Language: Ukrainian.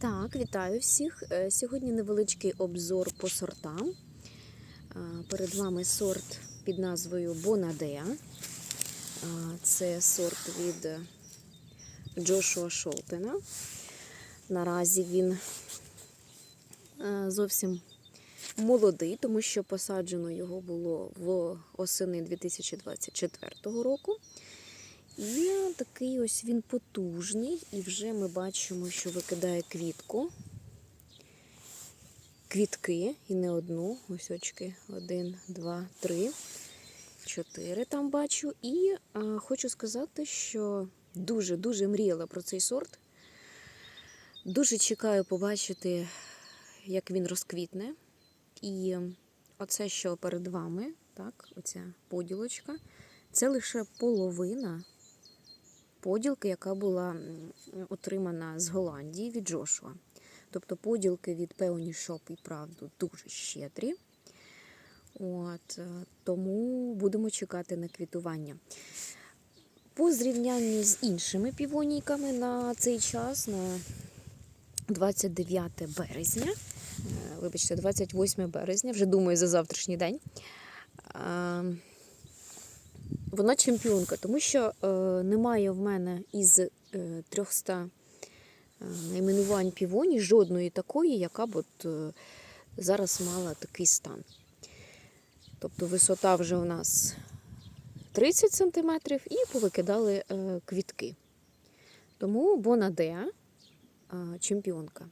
Так, вітаю всіх. Е, Сьогодні невеличкий обзор по сортам. Е, Перед вами сорт під назвою Бонадеа. Е, Це сорт від Джошуа Шолтена. Наразі він е, зовсім молодий, тому що посаджено його було в осени 2024 року. І такий ось він потужний, і вже ми бачимо, що викидає квітку. Квітки і не одну. Ось очки. Один, два, три, чотири там бачу. І а, хочу сказати, що дуже-дуже мріяла про цей сорт. Дуже чекаю побачити, як він розквітне. І оце, що перед вами, так, оця поділочка, це лише половина поділки, яка була отримана з Голландії від Джошуа. Тобто поділки від Peony Shop і правду дуже щедрі. От, е, тому будемо чекати на квітування. По зрівнянні з іншими півонійками на цей час, на 29 березня, е, вибачте, 28 березня, вже думаю за завтрашній день. Вона чемпіонка, тому що е, немає в мене із е, 300 е, найменувань півоні жодної такої, яка б от, е, зараз мала такий стан. Тобто висота вже у нас 30 см і повикидали е, квітки. Тому Бонадеа е, чемпіонка.